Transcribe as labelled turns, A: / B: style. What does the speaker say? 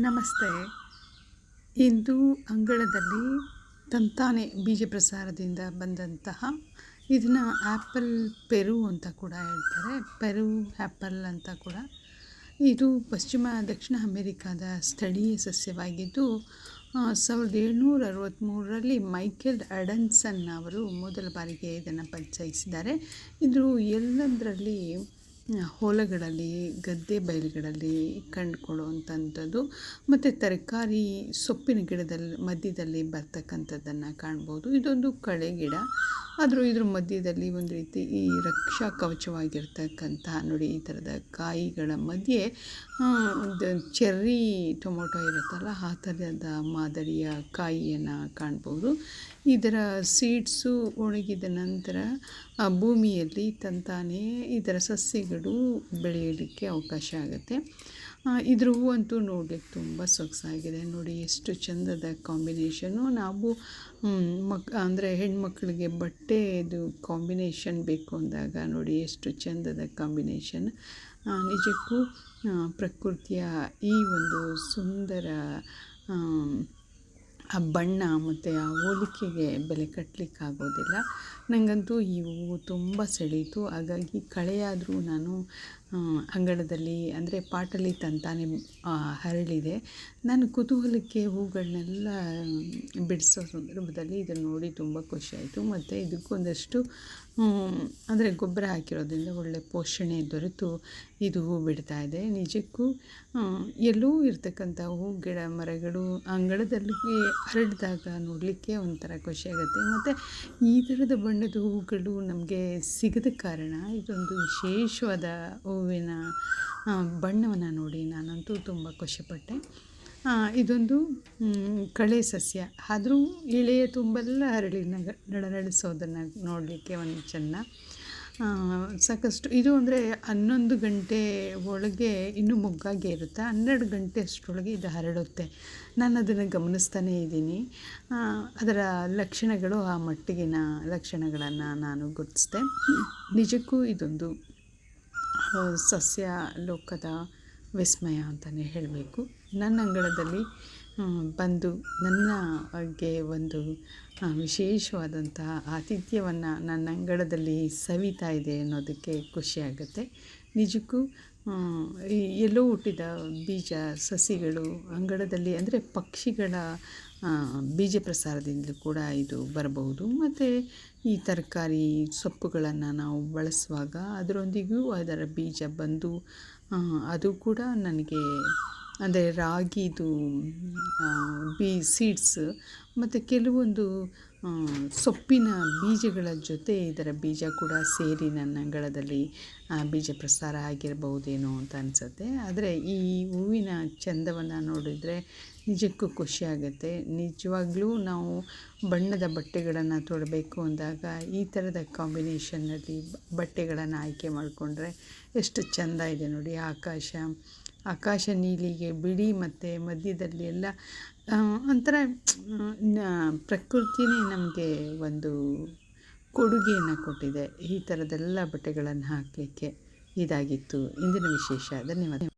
A: ನಮಸ್ತೆ. ಇಂದು ಅಂಗಳದಲ್ಲಿ ತಂತಾನೆ ಬೀಜ ಪ್ರಸಾರದಿಂದ ಬಂದಂತಹ ಇದನ್ನು ಆ್ಯಪಲ್ ಪೆರು ಅಂತ ಕೂಡ ಹೇಳ್ತಾರೆ. ಪೆರು ಆ್ಯಪಲ್ ಅಂತ ಕೂಡ. ಇದು ಪಶ್ಚಿಮ, ದಕ್ಷಿಣ ಅಮೆರಿಕಾದ ಸ್ಥಳೀಯ ಸಸ್ಯವಾಗಿದ್ದು ಸಾವಿರದ ಏಳ್ನೂರ ಅರವತ್ತ್ಮೂರರಲ್ಲಿ ಮೈಕೆಲ್ ಅಡನ್ಸನ್ ಅವರು ಮೊದಲ ಬಾರಿಗೆ ಇದನ್ನು ಪರಿಚಯಿಸಿದ್ದಾರೆ. ಇದು ಎಲ್ಲದರಲ್ಲಿ ಹೊಲಗಳಲ್ಲಿ ಗದ್ದೆ ಬಯಲುಗಳಲ್ಲಿ ಕಂಡುಕೊಳ್ಳುವಂಥದ್ದು ಮತ್ತು ತರಕಾರಿ ಸೊಪ್ಪಿನ ಗಿಡದಲ್ಲಿ ಮಧ್ಯದಲ್ಲಿ ಬರ್ತಕ್ಕಂಥದ್ದನ್ನು ಕಾಣ್ಬೋದು. ಇದೊಂದು ಕಳೆ ಗಿಡ. ಆದರೂ ಇದ್ರ ಮಧ್ಯದಲ್ಲಿ ಒಂದು ರೀತಿ ಈ ರಕ್ಷಾ ಕವಚವಾಗಿರ್ತಕ್ಕಂಥ ನೋಡಿ ಈ ಥರದ ಕಾಯಿಗಳ ಮಧ್ಯೆ ಚೆರ್ರಿ ಟೊಮೊಟೊ ಇರುತ್ತಲ್ಲ, ಆ ಥರದ ಮಾದರಿಯ ಕಾಯಿಯನ್ನು ಕಾಣ್ಬೋದು. ಇದರ ಸೀಡ್ಸು ಒಣಗಿದ ನಂತರ ಭೂಮಿಯಲ್ಲಿ ತಂತಾನೇ ಇದರ ಸಸ್ಯಗಳು ಬೆಳೆಯಲಿಕ್ಕೆ ಅವಕಾಶ ಆಗುತ್ತೆ. ಇದ್ರ ಹೂವಂತೂ ನೋಡಲಿಕ್ಕೆ ತುಂಬ ಸೊಗಸಾಗಿದೆ. ನೋಡಿ ಎಷ್ಟು ಚಂದದ ಕಾಂಬಿನೇಷನು ನಾವು ಮಕ್, ಅಂದರೆ ಹೆಣ್ಮಕ್ಳಿಗೆ ಬಟ್ಟೆದು ಕಾಂಬಿನೇಷನ್ ಬೇಕು ಅಂದಾಗ ನೋಡಿ ಎಷ್ಟು ಚಂದದ ಕಾಂಬಿನೇಷನ್ ನಿಜಕ್ಕೂ ಪ್ರಕೃತಿಯ ಈ ಒಂದು ಸುಂದರ, ಆ ಬಣ್ಣ ಮತ್ತು ಆ ಹೋಲಿಕೆಗೆ ಬೆಲೆ ಕಟ್ಟಲಿಕ್ಕಾಗೋದಿಲ್ಲ ನನಗಂತೂ ಈ ಹೂವು ತುಂಬ ಸೆಳೀತು. ಹಾಗಾಗಿ ಕಳೆಯಾದರೂ ನಾನು ಅಂಗಳದಲ್ಲಿ ಅಂದರೆ ಪಾಟಲ್ಲಿ ತಂತಾನೆ ಹರಳಿದೆ. ನಾನು ಕುತೂಹಲಕ್ಕೆ ಹೂಗಳನ್ನೆಲ್ಲ ಬಿಡಿಸೋ ಸಂದರ್ಭದಲ್ಲಿ ಇದನ್ನು ನೋಡಿ ತುಂಬ ಖುಷಿಯಾಯಿತು ಮತ್ತು ಇದಕ್ಕೊಂದಷ್ಟು ಅಂದರೆ ಗೊಬ್ಬರ ಹಾಕಿರೋದ್ರಿಂದ ಒಳ್ಳೆ ಪೋಷಣೆ ದೊರೆತು ಇದು ಹೂ ಬಿಡ್ತಾ ಇದೆ. ನಿಜಕ್ಕೂ ಎಲ್ಲೂ ಇರ್ತಕ್ಕಂಥ ಹೂ, ಗಿಡ, ಮರಗಳು ಅಂಗಳದಲ್ಲಿ ಹರಡಿದಾಗ ನೋಡಲಿಕ್ಕೆ ಒಂಥರ ಖುಷಿಯಾಗುತ್ತೆ ಮತ್ತು ಈ ಥರದ ಬಣ್ಣದ ಹೂಗಳು ನಮಗೆ ಸಿಗದ ಕಾರಣ ಇದೊಂದು ವಿಶೇಷವಾದ ಹೂವಿನ ಬಣ್ಣವನ್ನು ನೋಡಿ ನಾನಂತೂ ತುಂಬ ಖುಷಿಪಟ್ಟೆ. ಇದೊಂದು ಕಳೆ ಸಸ್ಯ. ಆದರೂ ಎಳೆಯ ತುಂಬೆಲ್ಲ ಹರಳಿ ನಳನಳಿಸೋದನ್ನು ನೋಡಲಿಕ್ಕೆ ಒಂದು ಚೆನ್ನ ಸಾಕಷ್ಟು, ಇದು ಅಂದರೆ ಹನ್ನೊಂದು ಗಂಟೆ ಒಳಗೆ ಇನ್ನೂ ಮೊಗ್ಗಾಗೆ ಇರುತ್ತೆ. ಹನ್ನೆರಡು ಗಂಟೆ ಅಷ್ಟರೊಳಗೆ ಇದು ಹರಡುತ್ತೆ. ನಾನು ಅದನ್ನು ಗಮನಿಸ್ತಾನೇ ಇದ್ದೀನಿ. ಅದರ ಲಕ್ಷಣಗಳು ಆ ಮಟ್ಟಿಗಿನ ಲಕ್ಷಣಗಳನ್ನು ನಾನು ಗುರುತಿಸ್ದೆ. ನಿಜಕ್ಕೂ ಇದೊಂದು ಸಸ್ಯ ಲೋಕದ ವಿಸ್ಮಯ ಅಂತಲೇ ಹೇಳಬೇಕು. ನನ್ನ ಅಂಗಳದಲ್ಲಿ ಬಂದು ನನ್ನ ಬಗ್ಗೆ ಒಂದು ವಿಶೇಷವಾದಂತಹ ಆತಿಥ್ಯವನ್ನು ನನ್ನ ಅಂಗಳದಲ್ಲಿ ಸವಿತಾ ಇದೆ ಅನ್ನೋದಕ್ಕೆ ಖುಷಿಯಾಗುತ್ತೆ ನಿಜಕ್ಕೂ ಎಲ್ಲೋ ಹುಟ್ಟಿದ ಬೀಜ, ಸಸಿಗಳು ಅಂಗಳದಲ್ಲಿ ಅಂದರೆ ಪಕ್ಷಿಗಳ ಬೀಜ ಪ್ರಸಾರದಿಂದಲೂ ಕೂಡ ಇದು ಬರಬಹುದು. ಮತ್ತು ಈ ತರಕಾರಿ ಸೊಪ್ಪುಗಳನ್ನು ನಾವು ಬಳಸುವಾಗ ಅದರೊಂದಿಗೂ ಅದರ ಬೀಜ ಬಂದು ಅದು ಕೂಡ ನನಗೆ ಅಂದರೆ ರಾಗಿದು ಬೀ ಸೀಡ್ಸ್ ಮತ್ತು ಕೆಲವೊಂದು ಸೊಪ್ಪಿನ ಬೀಜಗಳ ಜೊತೆ ಇದರ ಬೀಜ ಕೂಡ ಸೇರಿ ನನ್ನ ಅಂಗಳದಲ್ಲಿ ಬೀಜ ಪ್ರಸಾರ ಆಗಿರಬಹುದೇನೋ ಅಂತ ಅನಿಸುತ್ತೆ. ಆದರೆ ಈ ಹೂವಿನ ಚಂದವನ್ನು ನೋಡಿದರೆ ನಿಜಕ್ಕೂ ಖುಷಿಯಾಗುತ್ತೆ ನಿಜವಾಗ್ಲೂ ನಾವು ಬಣ್ಣದ ಬಟ್ಟೆಗಳನ್ನು ತೊಡಬೇಕು ಅಂದಾಗ ಈ ಥರದ ಕಾಂಬಿನೇಷನ್ನಲ್ಲಿ ಬಟ್ಟೆಗಳನ್ನು ಆಯ್ಕೆ ಮಾಡಿಕೊಂಡ್ರೆ ಎಷ್ಟು ಚೆಂದ ಇದೆ ನೋಡಿ ಆಕಾಶ. ಆಕಾಶ ನೀಲಿಗೆ ಬಿಳಿ ಮತ್ತು ಮಧ್ಯದಲ್ಲಿ ಎಲ್ಲ ಒಂಥರ ಪ್ರಕೃತಿನೇ ನಮಗೆ ಒಂದು ಕೊಡುಗೆಯನ್ನು ಕೊಟ್ಟಿದೆ. ಈ ಥರದ್ದೆಲ್ಲ ಬಟ್ಟೆಗಳನ್ನು ಹಾಕಲಿಕ್ಕೆ ಇದಾಗಿತ್ತು. ಇಂದಿನ ವಿಶೇಷ. ಧನ್ಯವಾದ.